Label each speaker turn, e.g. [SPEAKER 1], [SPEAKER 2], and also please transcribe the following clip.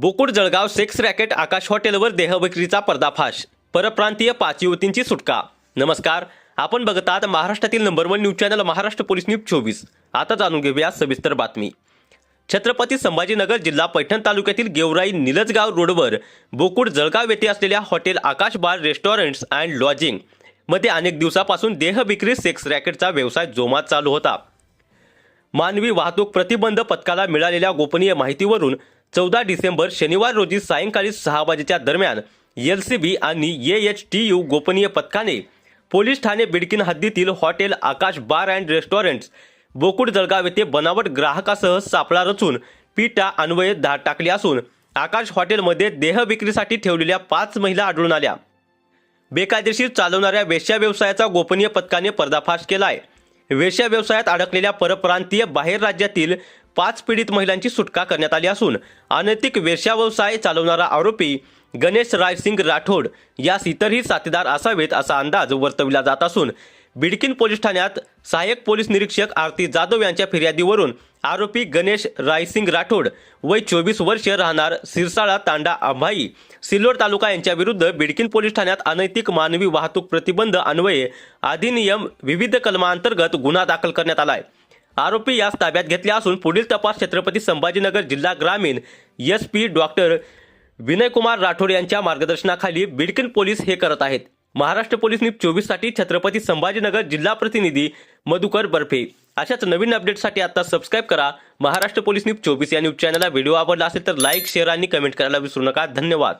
[SPEAKER 1] बोकुड Jalgaon sex racket आकाश हॉटेलवर देहविक्रीचा पर्दाफाश. परप्रांतीय पाच युवतींची सुटका. नमस्कार आपण बघत आहात महाराष्ट्रातील number one news channel Maharashtra police news चोवीस. आता जाणून घेऊया सविस्तर बातमी. छत्रपती संभाजीनगर जिल्हा पैठण तालुक्यातील गेवराई निलजगाव रोडवर बोकुड जळगाव येथे असलेल्या hotel Akash bar restaurants and लॉजिंगमध्ये अनेक दिवसापासून देह विक्री सेक्स रॅकेटचा व्यवसाय जोमात चालू होता. मानवी वाहतूक प्रतिबंध पथकाला मिळालेल्या गोपनीय माहितीवरून चौदा डिसेंबर शनिवार रोजी सायंकाळी सहा वाजेच्या दरम्यान एल सी बी आणि ए एच टी यू गोपनीय पथकाने पोलीस ठाणे बिडकीन हद्दीतील hotel Akash bar and restaurants Bokud Jalgaon येथे बनावट ग्राहकासह सापळा रचून पिटा अन्वये धाड टाकली असून आकाश हॉटेलमध्ये देह विक्रीसाठी ठेवलेल्या पाच महिला आढळून आल्या. बेकायदेशीर चालवणाऱ्या वेश्या व्यवसायाचा गोपनीय पथकाने पर्दाफाश केलाय. वेश्या व्यवसायात अडकलेल्या परप्रांतीय बाहेर राज्यातील पाच पीडित महिलांची सुटका करण्यात आली असून अनैतिक वेश्या व्यवसाय चालवणारा आरोपी गणेश रायसिंग राठोड यास इतरही साथीदार असावेत असा अंदाज वर्तविला जात असून बिडकिन पोलीस ठाण्यात सहाय्यक पोलीस निरीक्षक आरती जाधव यांच्या फिर्यादीवरून आरोपी गणेश रायसिंग राठोड वय चोवीस वर्ष राहणार सिरसाळा तांडा अंभाई सिल्लोड तालुका यांच्या विरुद्ध बिडकिन पोलीस ठाण्यात अनैतिक मानवी वाहतूक प्रतिबंध अन्वये अधिनियम विविध कलमांतर्गत गुन्हा दाखल करण्यात आलाय. आरोपी यास ताब्यात घेतले असून पुढील तपास छत्रपती संभाजीनगर जिल्हा ग्रामीण S P doctor Vinaykumar Rathod यांच्या मार्गदर्शनाखाली बिडकीन पोलीस हे करत आहेत. महाराष्ट्र पोलीस न्यूज छत्रपती संभाजीनगर जिल्हा प्रतिनिधी मधुकर बर्फे. अशाच नवीन अपडेटसाठी आता सबस्क्राईब करा. महाराष्ट्र पोलीस न्यूज चोवीस या न्यूज चॅनलला व्हिडिओ आवडला असेल तर लाईक शेअर आणि कमेंट करायला विसरू नका. धन्यवाद.